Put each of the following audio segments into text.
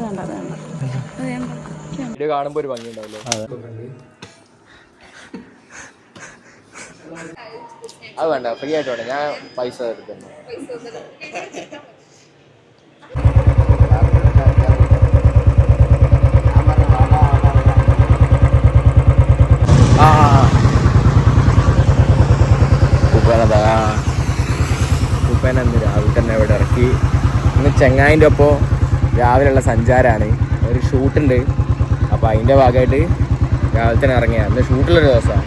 വേണ്ട വേണ്ട വീഡിയോ കാണുമ്പോൾ ഒരു ഭംഗി ഉണ്ടാവല്ലോ അത് വേണ്ട ഫ്രീ ആയിട്ട് വേണ്ട. ഞാൻ പൈസ എടുക്കുന്നു ആ ഉപ്പനതാ ഉപ്പന ഇന്ന് രാവിലെ തന്നെ ഇവിടെ ഇറക്കി. ഇന്ന് ചെങ്ങായിന്റെ ഒപ്പം രാവിലെയുള്ള സഞ്ചാരമാണ് ഒരു ഷൂട്ടുണ്ട്. അപ്പോൾ അതിന്റെ ഭാഗമായിട്ട് രാവിലെ തന്നെ ഇറങ്ങിയ. ഇന്ന് ഷൂട്ടുള്ളൊരു ദിവസമാണ്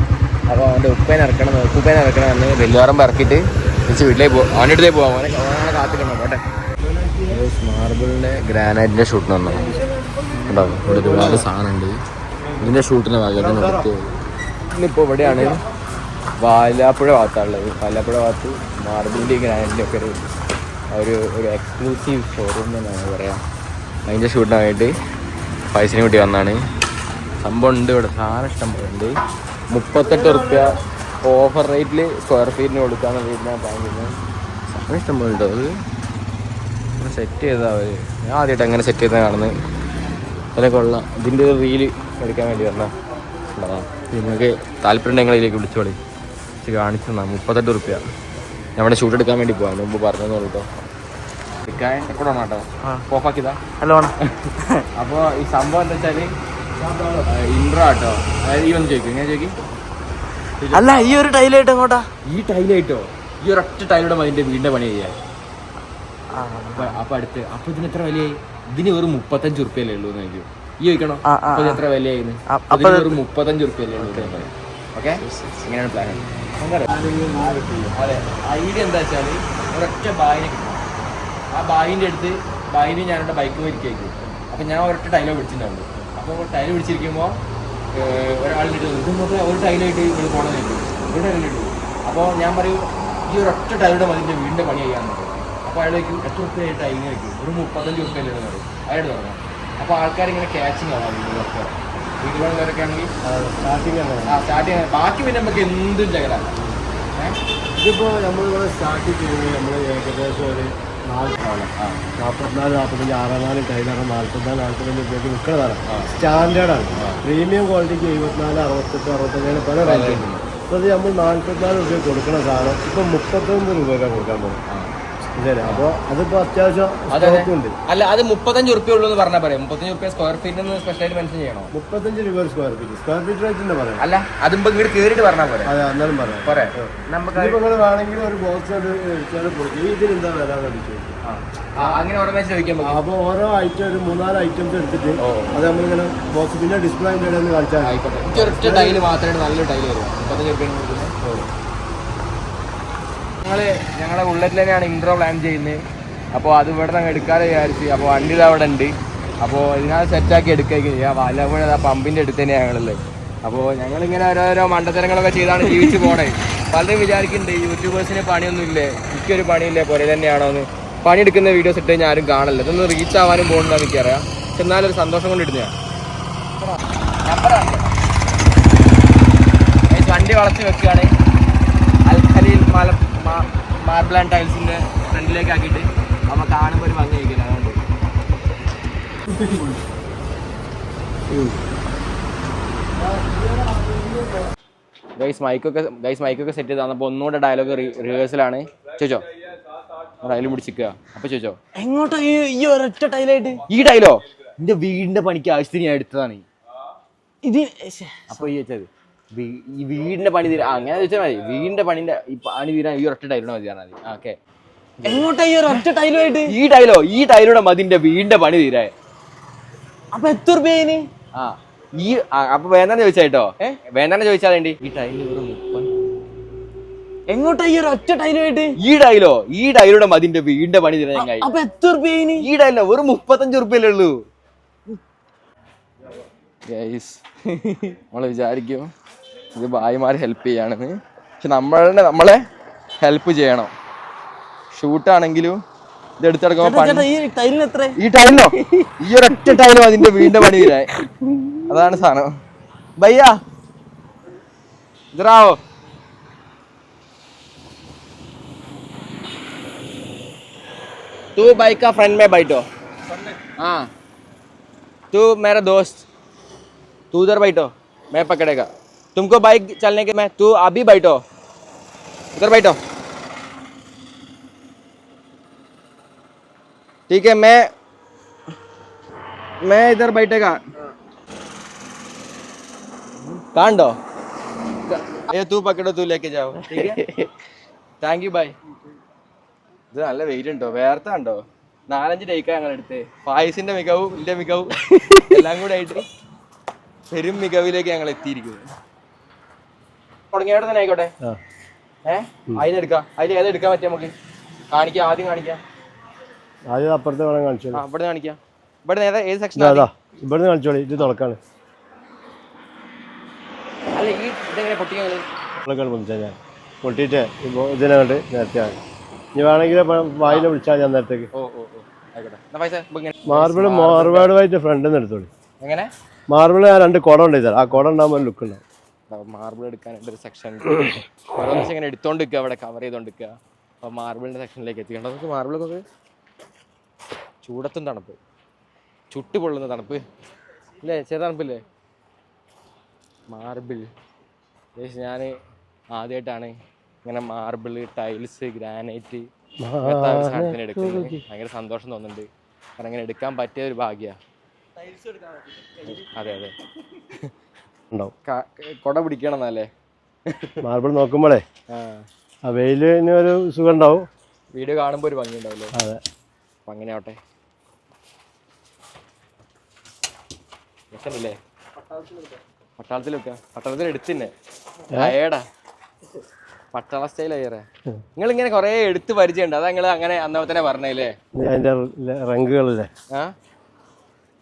അപ്പോൾ അവന്റെ ഉപ്പേനെ ഇറക്കണം ഉപ്പേനെ ഇറക്കണം എന്ന് വെല്ലുവാറമ്പ് ഇറക്കിയിട്ട് തിരിച്ച് വീട്ടിലേക്ക് പോകും അവന്റെ അടുത്തേക്ക് പോകാം അവനെ അവനെ കാത്തിക്കണം. പോട്ടെ. മാർബിളിന്റെ ഗ്രാനൈറ്റിന്റെ ഷൂട്ടിന് വന്നു കേട്ടോ ഇവിടെ ഒരുപാട് സാധനമുണ്ട്. ഇതിന്റെ ഷൂട്ടിന്റെ ഭാഗമായിട്ട് എടുത്ത് ഇന്നിപ്പോൾ ഇവിടെയാണ് വാലാപ്പുഴ ഭാഗത്താണുള്ളത്. വാലാപ്പുഴ ഭാഗത്ത് മാർബിളിന്റെ ഗ്രാനൈറ്റിന്റെ ഒക്കെ ഒരു ഒരു എക്സ്ക്ലൂസീവ് ഷോറൂം എന്നാണ് പറയാം. അതിന്റെ ഷൂട്ടിനായിട്ട് പൈസയും കൂട്ടി വന്നാണ്. സംഭവം ഉണ്ട് ഇവിടെ സാധനം ഇഷ്ടം പോലെ ഉണ്ട് മുപ്പത്തെട്ട് റുപ്യ ഓഫർ റേറ്റിൽ സ്ക്വയർ ഫീറ്റിന് കൊടുക്കാന്ന് വീടിനാ ബാങ്കിന് സാധനം ഇഷ്ടം പോലെ ഉണ്ടോ അത് സെറ്റ് ചെയ്താൽ അവർ ഞാൻ ആദ്യമായിട്ട് അങ്ങനെ സെറ്റ് ചെയ്താൽ കാണുന്നത്. അതിനെ കൊള്ളാം. ഇതിന്റെ ഒരു റീൽ എടുക്കാൻ വേണ്ടി വന്നാൽ നിങ്ങൾക്ക് താല്പര്യം ഉണ്ടെങ്കിൽ ഇതിലേക്ക് വിളിച്ചോളി. കാണിച്ചു തന്നാ. മുപ്പത്തെട്ട് റുപ്യ. നമ്മുടെ ഷൂട്ട് എടുക്കാൻ വേണ്ടി പോകാം മുമ്പ് പറഞ്ഞതെന്ന് കേട്ടോ എടുക്കാൻ റെക്കോർഡാണ് കേട്ടോ ഓഫാക്കിയതാ? ഹലോ അപ്പോൾ ഈ സംഭവം എന്താ വെച്ചാൽ ഇൻട്രോ ആട്ടോ. അതായത് ഈ ഒന്ന് ചോദിക്കും. ഞാൻ ചോദിക്കും? അല്ല ഈ ഒരു ടൈലായിട്ട് എങ്ങോട്ടാ? ഈ ടൈലായിട്ടോ? ഈ ഒരൊറ്റ ടൈലോടെ അതിന്റെ വീടിന്റെ പണി ചെയ്യാൻ. അപ്പൊ അടുത്ത് അപ്പൊ ഇതിന് എത്ര വിലയായി? ഇതിന് വെറും മുപ്പത്തഞ്ച് റുപ്യല്ലേ ഉള്ളൂ എന്ന് ചോദിക്കും. ഈ ചോദിക്കണോ? അപ്പൊ എത്ര വിലയായിരുന്നു അപ്പൊ വെറും മുപ്പത്തഞ്ച് റുപ്യല്ലേ ഉള്ളൂ ഓക്കെ. ഇങ്ങനെയാണ് പ്ലാൻ അതെ ഐഡിയ എന്താ വെച്ചാൽ ഒരൊറ്റ ബായിനെ കിട്ടും. ആ ബായിന്റെ അടുത്ത് ബായിന് ഞാൻ എന്റെ ബൈക്ക് മേടിക്കേക്കും അപ്പം ഞാൻ ഒരൊറ്റ ടൈലോ പിടിച്ചിട്ടുണ്ടാവുള്ളൂ അപ്പോൾ ടൈൽ പിടിച്ചിരിക്കുമ്പോൾ ഒരാളിട്ട് ഇത് മൊത്തം ഒരു ടൈലായിട്ട് ഇവിടെ പോകണം ചോദിക്കും ഒരു ടൈലിട്ടു അപ്പോൾ ഞാൻ പറയും ഈ ഒരൊറ്റ ടൈലുടെ മതി എന്റെ വീടിന്റെ പണി ചെയ്യാൻ അപ്പോൾ അയാൾ വയ്ക്കും എത്ര റുപ്യ ടൈലിന് വയ്ക്കും ഒരു മുപ്പത്തഞ്ച് റുപ്യ അല്ലേ? പറയും. അയാൾ തുടങ്ങാം അപ്പോൾ ആൾക്കാർ ഇങ്ങനെ ക്യാച്ചിങ് ആവാം വീടുകളൊക്കെ വീടുകളിലൊക്കെ ആണെങ്കിൽ സ്റ്റാർട്ടിങ് ആണ്. ആ സ്റ്റാർട്ടിങ് ബാക്കി പിന്നെ നമുക്ക് എന്തും ജഗലാണ് ഇതിപ്പോൾ നമ്മളിവിടെ സ്റ്റാർട്ട് ചെയ്യുന്നത് നമ്മൾ ഏകദേശം ഒരു നാൽപ്പത്തിനാല്. നാൽപ്പത്തഞ്ച് അറുപത്തിനാല് ടൈലറ് നാൽപ്പത്തിനാല് നാൽപ്പത്തഞ്ച് രൂപയ്ക്ക് വിൽക്കുന്നതാണ് സ്റ്റാൻഡേർഡാണ്. പ്രീമിയം ക്വാളിറ്റിക്ക് എഴുപത്തിനാല് അറുപത്തെട്ട് അറുപത്തഞ്ചാണ് പല റേറ്റ് അപ്പോൾ അത് നമ്മൾ നാൽപ്പത്തിനാല് രൂപ കൊടുക്കണ സാധനം. ഇപ്പം മുപ്പത്തൊമ്പത് രൂപയൊക്കെ കൊടുക്കാൻ ശരി അപ്പോൾ അതിപ്പോൾ അത്യാവശ്യം അല്ല അത് മുപ്പത്തഞ്ച് റുപ്യ ഉള്ളൂ എന്ന് പറഞ്ഞാൽ പറയാം. മുപ്പത്തഞ്ച് റുപ്യ സ്ക്വയർ ഫീറ്റ് എന്ന് സ്പെഷ്യലായിട്ട് മെൻഷൻ ചെയ്യണോ? മുപ്പത്തഞ്ച് രൂപ square feet square feet rate തന്നെ പറയാം. അല്ല അതുമ്പോ ഇങ്ങോട്ട് കയറിയിട്ട് പറഞ്ഞാൽ പോരെ. അതെ പറയാം. പോരെ. നമുക്ക് ഇതിപ്പോൾ നിങ്ങൾ വേണമെങ്കിൽ ഒരു ബോക്സ് അങ്ങനെ ഓർമ്മ ചോദിക്കാൻ അപ്പോൾ ഓരോ ഐറ്റം ഒരു മൂന്നാൽ ഐറ്റംസ് എടുത്തിട്ട്. അത് നമ്മളിങ്ങനെ ബോക്സ് പിന്നെ ഡിസ്പ്ലേ കാണിച്ചാൽ. ആയിക്കോട്ടെ. എനിക്ക് ഒരൊറ്റ ടൈൽ മാത്രമേ നല്ലൊരു ടൈൽ വരും. മുപ്പത്തഞ്ച് റുപ്യ ഞങ്ങൾ ഞങ്ങളുടെ ഉള്ളറ്റിൽ തന്നെയാണ് ഇൻട്രോ പ്ലാൻ ചെയ്യുന്നത് അപ്പോൾ അത് ഇവിടെ നിന്ന് എടുക്കാതെ വിചാരിച്ച്. അപ്പോൾ വണ്ടി ഇത് അവിടെ ഉണ്ട്. അപ്പോൾ ഇതിനകത്ത് സെറ്റാക്കി എടുക്കുകയൊക്കെ ചെയ്യാം. വല്ലപ്പോഴും ആ പമ്പിന്റെ അടുത്ത് തന്നെയാണ് ഞങ്ങളുള്ളത് അപ്പോൾ ഞങ്ങളിങ്ങനെ ഓരോരോ മണ്ടത്തരങ്ങളൊക്കെ ചെയ്താണ് ജീവിച്ച് പോണേ. പലരും വിചാരിക്കുന്നുണ്ട് യൂട്യൂബേഴ്സിന് പണിയൊന്നും ഇല്ലേ? എനിക്കൊരു പണിയില്ലേ? പോലെ തന്നെയാണോ എന്ന്. പണിയെടുക്കുന്ന വീഡിയോസ് ഇട്ട് ഞാൻ ആരും കാണില്ല ഇതൊന്നും റീച്ച് ആവാനും പോകണമെന്ന് എനിക്കറിയാം. പക്ഷെ എന്നാലൊരു സന്തോഷം കൊണ്ട് ഇടുന്നതാണ് വണ്ടി വളച്ച് വെക്കുകയാണ്. അൽഖലീൽ മാല മാർബിൾ ആൻഡ് ടൈൽസിന്റെ ഫ്രണ്ടിലേക്ക് ആക്കിയിട്ട് അവ കാണുമ്പോൾ ഒരു ഭംഗി ആയിരിക്കില്ല അതുകൊണ്ട്. ഗൈസ് മൈക്കൊക്കെ ഗൈസ് മൈക്കൊക്കെ സെറ്റ് ചെയ്ത് തന്നപ്പോൾ ഒന്നുകൂടെ ഡയലോഗ് റിഹേഴ്സലാണ് ചോദിച്ചോ ഡയലോഗ് പിടിച്ചിക്കുക അപ്പൊ ചോദിച്ചോ എങ്ങോട്ടോ ഈ ഈ ഒരൊറ്റ ടൈലായിട്ട് ഈ ഡയലോ എന്റെ വീടിന്റെ പണിക്ക് ആവശ്യത്തിന് ഞാൻ എടുത്തതാണ്. ഇത്. അപ്പൊ ഈ വെച്ചത്. ഈ വീടിന്റെ പണി തീരാ അങ്ങനെ ചോദിച്ചാൽ മതി വീടിന്റെ പണിന്റെ ഈ പണി തീരാൻ ഈ ഒരൊറ്റ ടൈലിനെ മതി പറഞ്ഞാൽ മതി. ഓക്കെ എങ്ങോട്ടാ ഈ ഒറ്റ ടൈലുമായിട്ട് ഈ ടൈലോ ഈ ടൈലൂടെ മതിന്റെ വീടിന്റെ പണി തീരാ. അപ്പൊ എത്ര രൂപ ആ ഈ അപ്പൊ വേണ്ടെന്ന് ചോദിച്ചാട്ടോ വേണ്ടെന്ന് ചോദിച്ചാൽ വേണ്ടി. ഈ ടൈലിന് വെറും മുപ്പത്. എങ്ങോട്ടാ ഈ ഒറ്റ ടൈലുമായിട്ട് ഈ ടൈലോ ഈ ടൈലൂടെ മതിന്റെ വീടിന്റെ പണി തീരാൻ ചങ്ങായി അപ്പൊ എത്ര രൂപ ഈ ടൈലോ വെറും മുപ്പത്തഞ്ച് റുപ്യല്ലേ ഉള്ളൂ. നമ്മൾ വിചാരിക്കും ഇത് ഭായിമാർ ഹെൽപ്പ് ചെയ്യാണെന്ന് പക്ഷെ നമ്മളുടെ നമ്മളെ ഹെൽപ്പ് ചെയ്യണം ഷൂട്ടാണെങ്കിലും ഇത് എടുത്തെടുക്കുമ്പോ പണി ചേട്ടാ ഈ ടൈലിന് എത്ര ഈ ടൈലിനോ ഈ ഒരൊറ്റ ടൈലും അതിന്റെ വീടിന്റെ പണി തീരാൻ അതാണ് സാധനം ഭയ്യ ഇതറാവോ तू बाइक का फ्रंट में बैठो हाँ तू मेरा दोस्त तू उधर बैठो मैं पकड़ेगा तुमको बाइक चलने के मैं तू अभी बैठो उधर बैठो ठीक है मैं मैं इधर बैठेगा कांडो ये तू पकड़ो तू लेके जाओ ठीक है താങ്ക് യു ബൈ ഇത് നല്ല വെയിറ്റ് ഉണ്ടോ വേർത്ത ഉണ്ടോ നാലഞ്ച് ടേക്കാ ഞങ്ങൾ എടുത്ത് പായസിന്റെ മികവും ഇന്റെ മികവും എല്ലാം കൂടെ ആയിട്ട് പെരും മികവിലേക്ക് ഞങ്ങൾ എത്തിയിരിക്കുന്നു തുടങ്ങിയോടെ തന്നെ ആയിക്കോട്ടെ. ഏഹ് അതിനെടുക്കാം അതിൽ ഏതാ എടുക്കാൻ പറ്റും നമുക്ക്? കാണിക്കാം ആദ്യം കാണിക്കാം. ആദ്യം അപ്പുറത്തെ വേണം കാണിച്ചോ ആ ഇവിടെ കാണിക്കാം. ഇവിടെ ഏതാ? ഏത് സെക്ഷൻ അതാ ഇവിടുന്ന് കാണിച്ചോളി. ഇത് തുറക്കാണ് അല്ല ഈ ഇതെങ്ങനെ പൊട്ടിക്കാൻ വിളിച്ചാൽ ഞാൻ. പൊട്ടിയിട്ട് ഇതിനെ കണ്ട് നേരത്തെ ആണ്. ഇനി വേണമെങ്കിൽ വായിൽ വിളിച്ചാൽ ഞാൻ നേരത്തേക്ക് മാർബിൾ മാർബിളുമായിട്ട് ഫ്രണ്ടിൽ നിന്ന് എടുത്തോളി. എങ്ങനെ? മാർബിൾ ഞാൻ രണ്ട് കുടം ഉണ്ട് ഇതാ ആ കുടം ഉണ്ടാകുമ്പോൾ ലുക്ക് ഉണ്ടാവും. മാർബിൾ എടുക്കാനായിട്ട് ഒരു സെക്ഷൻ ഓരോന്ന് ഇങ്ങനെ എടുത്തോണ്ട് നിൽക്കുക അവിടെ കവർ ചെയ്തോണ്ട് നിൽക്കുക അപ്പോൾ മാർബിളിന്റെ സെക്ഷനിലേക്ക് എത്തിക്കണം നമുക്ക് മാർബിളൊക്കെ ചൂടത്തും തണുപ്പ്. ചുട്ട് പൊള്ളുന്ന തണുപ്പ്. ഇല്ലേ? ചെറിയ തണുപ്പില്ലേ? മാർബിൾ ഞാൻ ആദ്യമായിട്ടാണ് ഇങ്ങനെ മാർബിൾ ടൈൽസ് ഗ്രാനൈറ്റ് സാധനത്തിന് എടുക്കുന്നത്. ഭയങ്കര സന്തോഷം തോന്നുന്നുണ്ട്. കാരണം ഇങ്ങനെ എടുക്കാൻ പറ്റിയ ഒരു ഭാഗ്യ. അതെ അതെ. ഉണ്ടാവും. കൊട പിടിക്കണം എന്നല്ലേ മാർബിൾ നോക്കുമ്പോളേ ആ. വെയിൽ വെയിലിന് ഒരു സുഖം ഉണ്ടാവും വീഡിയോ കാണുമ്പോൾ ഒരു ഭംഗി ഉണ്ടാവില്ലേ അതെ. അപ്പം അങ്ങനെ ആവട്ടെ രസമില്ലേ പട്ടാളത്തിൽ വെക്കാം. പട്ടാളത്തിൽ എടുത്തിന്നെ. ഏടാ പട്ടാള സ്റ്റൈൽ അയ്യറേ നിങ്ങൾ ഇങ്ങനെ കുറേ എടുത്ത് പരിചയമുണ്ട്. അതാ നിങ്ങൾ അങ്ങനെ അന്നേ തന്നെ പറഞ്ഞല്ലേ ഇനി അതിന്റെ റങ്കുകളില്ലേ ആ?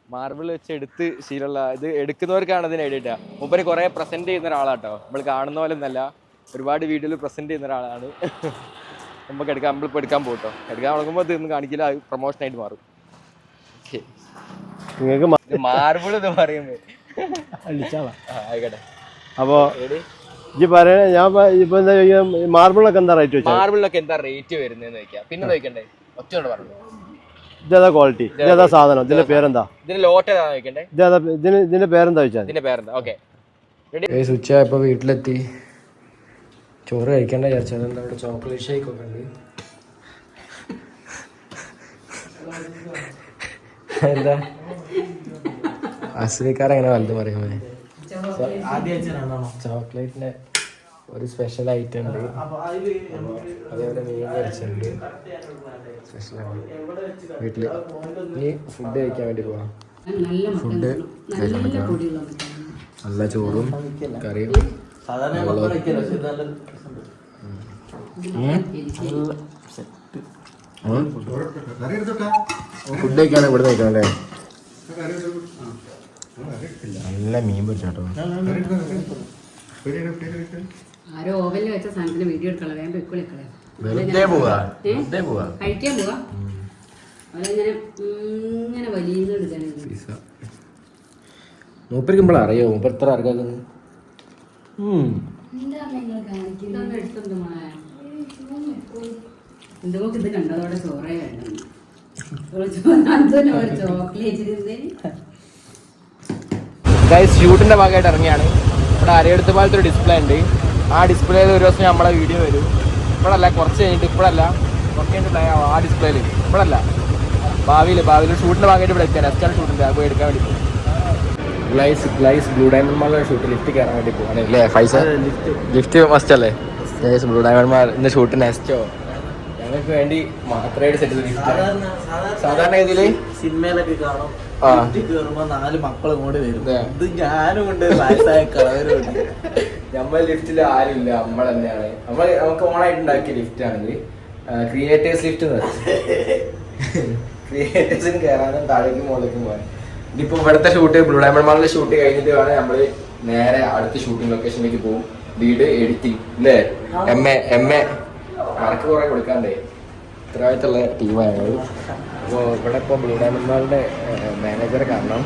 മാർബിൾ വെച്ച് എടുത്ത് ശീലമുള്ള ഇത് എടുക്കുന്നവർക്കാണ് ഇതിന് എഡിറ്റാ മൂപ്പര് കുറേ പ്രസന്റ് ചെയ്യുന്ന ഒരാളാട്ടോ. നമ്മൾ കാണുന്ന പോലെ ഒന്നല്ല ഒരുപാട് വീഡിയോയിൽ പ്രസന്റ് ചെയ്യുന്ന ഒരാളാണ്. നമുക്ക് എടുക്കാൻ നമ്മളിപ്പോൾ എടുക്കാൻ പോട്ടോ എടുക്കാൻ തുടങ്ങുമ്പോൾ ഇതൊന്നും കാണിക്കില്ല. പ്രൊമോഷനായിട്ട് പ്രൊമോഷൻ ആയിട്ട് മാറും. നിങ്ങൾക്ക് മാർബിൾ എന്ന് ആ, ആയിക്കോട്ടെ. അപ്പോൾ പറയണ ഞാൻ ഇപ്പൊ എന്താ മാർബിളൊക്കെ എന്താ റേറ്റ് മാർബിളൊക്കെ എന്താ റേറ്റ് വരുന്നതെന്ന് ചോദിക്കാം. പിന്നെ ചോദിക്കണ്ടേ? ഒറ്റ പറഞ്ഞു. ഇതേതാ ക്വാളിറ്റി ഇതേതാ സാധനം? ഇതിന്റെ പേരെന്താ? ഇതിന് ലോട്ട് ഇതേതാ ഇതിന് ഇതിന്റെ പേരെന്താ വെച്ചാൽ ഇതിന്റെ പേരെന്താ? ഓക്കെ സ്വിച്ച് ഇപ്പോൾ വീട്ടിലെത്തി. ചോറ് കഴിക്കണ്ട ഇവിടെ ചോക്ലേറ്റ് ഷേക്ക് ഒക്കെ ഉണ്ട്? എന്താ? അസ്ലിക്കാർ അങ്ങനെ വലുത് പറയുമ്പോൾ ചോക്ലേറ്റിന്റെ ഒരു സ്പെഷ്യൽ ഐറ്റം ഉണ്ട്. അതേപോലെ മീൻ കഴിച്ചിട്ടുണ്ട് സ്പെഷ്യലാണ് വീട്ടിൽ ഇനി ഫുഡ് കഴിക്കാൻ വേണ്ടി പോവാം. ഫുഡ് നല്ല ചോറും കറിയും ഫുഡ് കഴിക്കാണ് ഇവിടെ കഴിക്കണം അല്ലേ? നല്ല മീൻ പൊരിച്ചാട്ടോ. ആരോ ഓവനിൽ വെച്ച സാധനത്തിന് വീഡിയോ എടുക്കണം വേഗം പൊയ്ക്കോളി കളയാം വെറുതെ പോവാ? വെറുതെ പോവാ? കഴിക്കാൻ പോവാ? അവരിങ്ങനെ ഇങ്ങനെ വലിയ മൂപ്പരിക്കുമ്പോൾ അറിയോ? മൂപ്പർ എത്ര ആർക്കാക്കുന്നത് ഇതൊന്നും എടുത്തെന്ത് മോളെ എന്തോ ഇത് കണ്ടതോടെ ചോറേ വേണ്ട ചോക്ലേറ്റ് ഷൂട്ടിന്റെ ഭാഗമായിട്ട് ഇറങ്ങിയാണ്. ഇവിടെ അരയെടുത്ത പോലത്തെ ഒരു ഡിസ്പ്ലേ ഉണ്ട്. ആ ഡിസ്പ്ലേയിൽ ഒരു ദിവസം നമ്മളെ വീഡിയോ വരും. ഇപ്പോഴല്ല കുറച്ച് കഴിഞ്ഞിട്ട് ഇപ്പോഴല്ല. കുറച്ച് കഴിഞ്ഞിട്ട് ആ ഡിസ്പ്ലേയിൽ. ഇപ്പോഴല്ല. ഭാവിയിൽ ഭാവിയിൽ ഷൂട്ടിന് ഭാഗമായിട്ട് ഇവിടെ എത്തിയാൽ എസ്റ്റാർ ഷൂട്ടിന്റെ. ആ പോയി എടുക്കാൻ വേണ്ടി പോകും ഗ്ലൈസ് ഗ്ലൈസ് ബ്ലൂ ഡയമണ്ട് മാളിലെ ഷൂട്ട് ലിഫ്റ്റ് കയറാൻ വേണ്ടി പോവാണ് അല്ലേ? പൈസ ലിഫ്റ്റ് മസ്റ്റ് അല്ലേ? ഗ്ലൈസ് ബ്ലൂ ഡയമണ്ട് മാൾ ഇന്ന് ഷൂട്ടിന് നെസ്റ്റോ ഞങ്ങൾക്ക് വേണ്ടി മാത്രമായിട്ട് സെറ്റ് ചെയ്ത ലിഫ്റ്റ് സാധാരണ ഇതിൽ സിനിമയിലൊക്കെ കാണും. ആ. വീട്ടിൽ കയറുമ്പോ നാല് മക്കളും കൂടി വരും. ഇത് ഞാനും ഉണ്ട് വയസ്സായ കളവരുണ്ട് നമ്മൾ ലിഫ്റ്റിൽ ആരുമില്ല നമ്മൾ തന്നെയാണ് നമ്മൾ നമുക്ക് ഓണായിട്ട് ഉണ്ടാക്കിയ ലിഫ്റ്റ് ആണെങ്കിൽ ക്രിയേറ്റേഴ്സ് ലിഫ്റ്റ് ക്രിയേറ്റേഴ്സിന് കയറാനും താഴേക്കും മുകളിലേക്കും പോകാൻ ഇതിപ്പോ ഇവിടുത്തെ ഷൂട്ട് ബ്ലൂ ഡയമണ്ട് മാളിലെ ഷൂട്ട് കഴിഞ്ഞിട്ട് വേണം നമ്മൾ നേരെ അടുത്ത ഷൂട്ടിംഗ് ലൊക്കേഷനിലേക്ക് പോകും. വീട് എഡിറ്റിംഗ് അല്ലേ M A M A work കുറെ കൊടുക്കാണ്ടേ? ഉത്തരവാദിത്തമുള്ള ടീമാണ് ഞങ്ങൾ ഇവിടെ ഇപ്പോൾ ബ്ലൂ ഡയമണ്ട് മാളിന്റെ മാനേജറെ കാണണം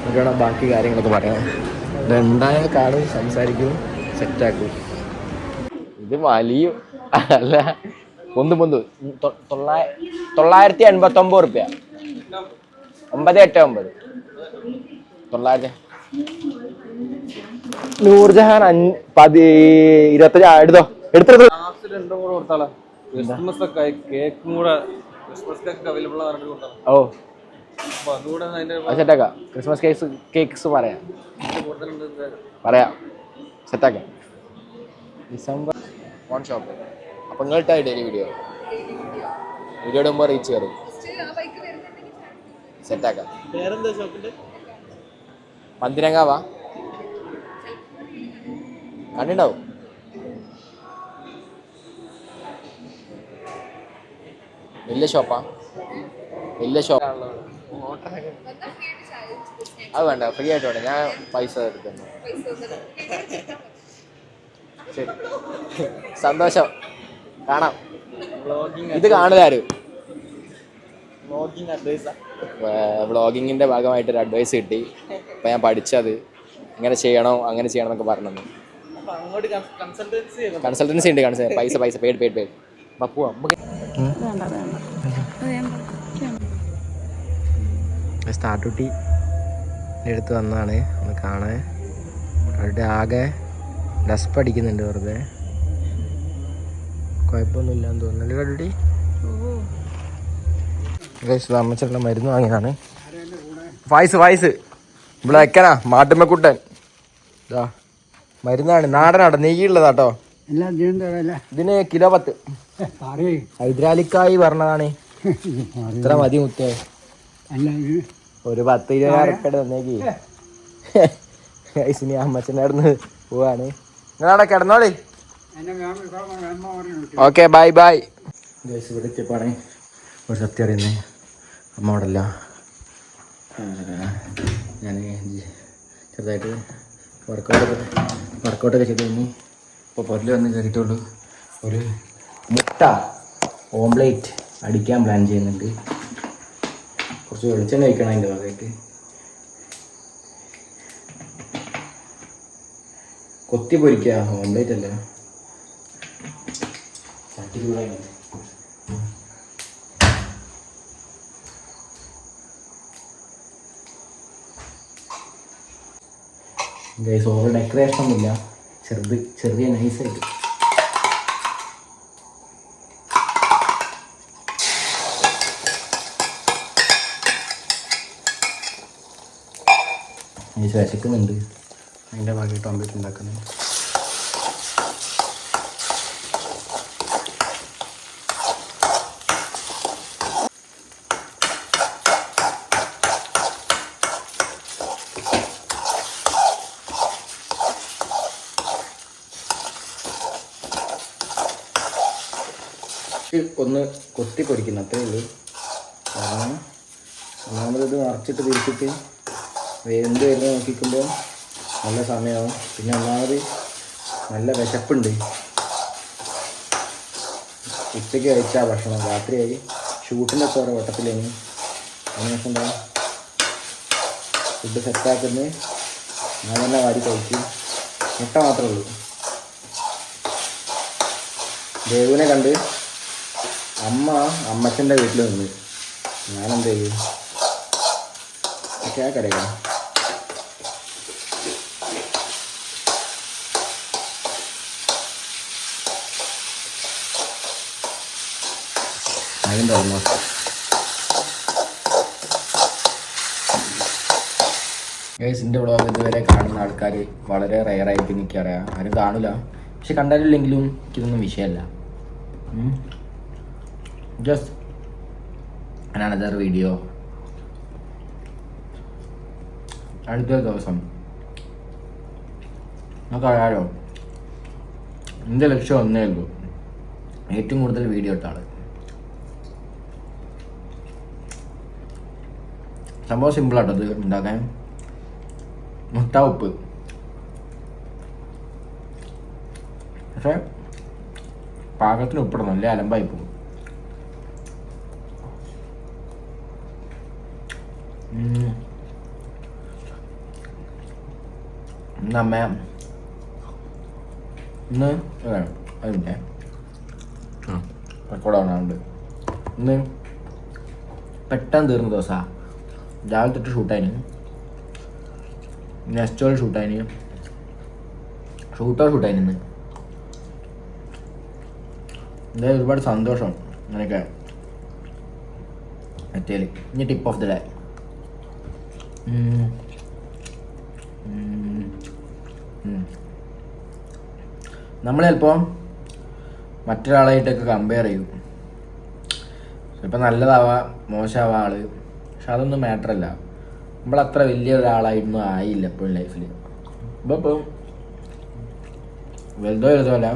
നമുക്ക് വേണം ബാക്കി കാര്യങ്ങളൊക്കെ പറയാം. ഇതുണ്ടായ കാണും സംസാരിക്കും സെറ്റാക്കും ഇത് വലിയ അല്ല പൊന്തു പൊന്തു. തൊള്ളായിരത്തി എൺപത്തി ഒമ്പത് റുപ്യ. ഒമ്പത് എട്ട് ഒമ്പത്. തൊള്ളായിരത്തി നൂർജഹാൻ പതി ഇരുപത്തഞ്ച് എടുത്തോ എടുത്തെടുത്തോ കൂടെ കൊടുത്താളാ. ക്രിസ്മസ് ഒക്കെ കേക്കും കൂടെ ഓ. സെറ്റാക്കാം ക്രിസ്മസ് കേക്ക്സ് കേക്ക്സ് പറയാം. പറയാം. സെറ്റാക്കാം ഡിസംബർ വൺ ഷോപ്പ് അപ്പം നിങ്ങളിട്ടായി ഡെയിലി വീഡിയോ വീഡിയോ ഇടുമ്പോൾ റീച്ച് കയറും സെറ്റാക്കാം പന്തിരങ്കാവാ കണ്ടിണ്ടാവും? വലിയ ഷോപ്പാ വലിയ ഷോപ്പ് അത് വേണ്ട ഫ്രീ ആയിട്ട് വേണ്ട. ഞാൻ പൈസ എടുക്കുന്നു. ശരി. സന്തോഷം. കാണാം. ഇത് കാണുകാരും. വ്ളോഗിങ്ങിന്റെ വ്ളോഗിങ്ങിന്റെ ഭാഗമായിട്ട് ഒരു അഡ്വൈസ് കിട്ടി. അപ്പോൾ ഞാൻ പഠിച്ചത്. ഇങ്ങനെ ചെയ്യണോ അങ്ങനെ ചെയ്യണം എന്നൊക്കെ പറഞ്ഞു അപ്പൊ അങ്ങോട്ട് കൺസൾട്ടൻസി കൺസൾട്ടൻസി ഉണ്ട് കൺസൾട്ടൻസി പൈസ പൈസ. പേഡ് പേഡ് പേഡ് പപ്പു പോവാം. നമുക്ക് സ്റ്റാർട്ട് കുട്ടി എടുത്ത് വന്നതാണ്. ഒന്ന് കാണാൻ. അവിടെ ആകെ ഡസ്പ് അടിക്കുന്നുണ്ട് വെറുതെ. കുഴപ്പമൊന്നുമില്ലാന്ന് തോന്നുന്നു കടുട്ടി അമ്മച്ചേട്ടന്റെ മരുന്ന് വാങ്ങിയതാണ്. വയസ്സ് വയസ്സ്. ഇവിടെ വെക്കനാ മാട്ടുമ്മക്കുട്ടൻ. ഇതാ മരുന്നാണ്. നാടനാട്ടോ നെയ്യുള്ളതാട്ടോ. ഇതിന് കിലോ പത്ത്. ഹൈദരാലിക്കായി പറഞ്ഞതാണ്. ഇത്ര മതി മുത്തേ. അല്ല ഒരു പത്ത് ഇരുപത് അരക്കട തന്നേക്ക് ഇനി അമ്മച്ചന്റെ അടുന്ന് പോവാണ്. നിങ്ങളവിടെ കിടന്നോളി. Okay bye bye. ഗൈസ് ഇവിടെ എത്തിയപ്പാണ് ഒരു സത്യം അറിയുന്നേ. അമ്മ അവിടെ അല്ല ഞാൻ ചെറുതായിട്ട് വർക്കൗട്ടൊക്കെ വർക്കൗട്ടൊക്കെ ചെയ്ത് കഴിഞ്ഞ് ഇപ്പോൾ പൊരൽ വന്ന് കയറിയിട്ടുള്ളൂ. ഒരു മുട്ട ഓംലേറ്റ് അടിക്കാൻ പ്ലാൻ ചെയ്യുന്നുണ്ട്. കുറച്ച് വെളിച്ചെണ്ണ കഴിക്കണം അതിന്റെ ഭാഗമായിട്ട്. കൊത്തി പൊരിക്കുക ഓംലേറ്റ് അല്ല. ഗൈസ് ഓവർ ഡെക്കറേഷൻ ഒന്നുമില്ല. ചെറുത് ചെറിയ നൈസായിട്ട് ഗൈസ് വിശക്കുന്നുണ്ട് അതിന്റെ ഭാഗമായിട്ട് ഓംലെറ്റ് ഉണ്ടാക്കുന്നത്. ഒന്ന് കൊത്തി പൊരിക്കുന്നു അത്രേ ഉള്ളൂ. കാരണം ഒന്നാമത് ഇത് നിറച്ചിട്ട് തിരിച്ചിട്ട് വെന്ത് വരുന്ന നോക്കിക്കുമ്പോൾ നല്ല സമയമാവും. പിന്നെ ഒന്നാമത് നല്ല വിശപ്പുണ്ട്. ഉച്ചയ്ക്ക് കഴിച്ച ഭക്ഷണം. രാത്രിയായി ഷൂട്ടിന്റെ ഒക്കെ ഓരോ വട്ടത്തിലേന് അതിനുശേഷം എന്താ? ഫുഡ് സെറ്റാക്കുന്നത് ഞാൻ തന്നെ വാരി കഴിച്ചു മുട്ട മാത്രമേ ഉള്ളൂ. ദേവുവിനെ കണ്ട് അമ്മ അമ്മച്ചന്റെ വീട്ടിൽ നിന്ന്. ഞാനെന്ത് ചെയ്യും? ഒക്കെ അതിന്റെ ഓൾമോസ്റ്റ് ഗൈസിന്റെ വ്ളോഗ് ഇതുവരെ കാണുന്ന ആൾക്കാർ വളരെ റയറായിട്ട് എനിക്കറിയാം ആരും കാണില്ല പക്ഷെ കണ്ടാലില്ലെങ്കിലും എനിക്കിതൊന്നും വിഷയമല്ല. ജസ്റ്റ് അനദർ വീഡിയോ അടുത്ത ദിവസം. നമുക്കറിയാലോ എന്റെ ലക്ഷ്യം ഒന്നേ ഉള്ളൂ. ഏറ്റവും കൂടുതൽ വീഡിയോ ഇട്ട സംഭവം സിമ്പിളാട്ടോ ഇത് ഉണ്ടാക്കാൻ മുട്ട ഉപ്പ് പക്ഷേ പാകത്തിന് ഉപ്പിടണം നല്ല അലമ്പായി പോകും അമ്മ ഇന്ന് അതിന്റെ റെക്കോർഡ് ആവണുണ്ട് ഇന്ന് പെട്ടെന്ന് തീർന്ന ദിവസമാണ് രാവിലെ തൊട്ട് ഷൂട്ടായിന് നെസ്റ്റോൾ ഷൂട്ടായിന് ഷൂട്ടോ ഷൂട്ടായിന് എന്തായാലും ഒരുപാട് സന്തോഷം അങ്ങനെയൊക്കെ. മറ്റേൽ. ഇനി ടിപ്പ് ഓഫ് ദി ഡേ നമ്മൾ ചിലപ്പോൾ മറ്റൊരാളായിട്ടൊക്കെ കമ്പയർ ചെയ്യും. ചിലപ്പോൾ നല്ലതാവാം മോശമാവാം ആൾ. പക്ഷെ അതൊന്നും മാറ്ററല്ല. നമ്മളത്ര വലിയ ഒരാളായിരുന്നു ആയില്ല എപ്പോഴും ലൈഫിൽ ഇപ്പം ഇപ്പം വലുതോ വലുതോ അല്ല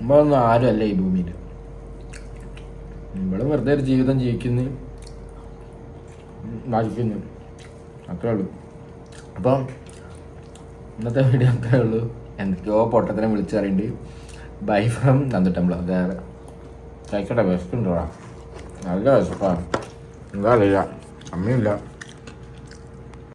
നമ്മളൊന്നും അല്ല ഈ ഭൂമിയിൽ നമ്മൾ വെറുതെ ഒരു ജീവിതം ജീവിക്കുന്നു. നശിക്കുന്നു അത്രേ ഉള്ളൂ. അപ്പം ഇന്നത്തെ വീഡിയോ അത്രേ ഉള്ളൂ. എന്തൊക്കെയോ പൊട്ടത്തിനെ വിളിച്ചു പറയുന്നുണ്ട് ബൈ ഫ്രം നന്ദിട്ടമ്പള അതെ കഴിക്കട്ടെ വിശക്കുണ്ടോടാ നല്ല വിശപ്പാണ്. എന്താ അറിയില്ല. അമ്മയില്ല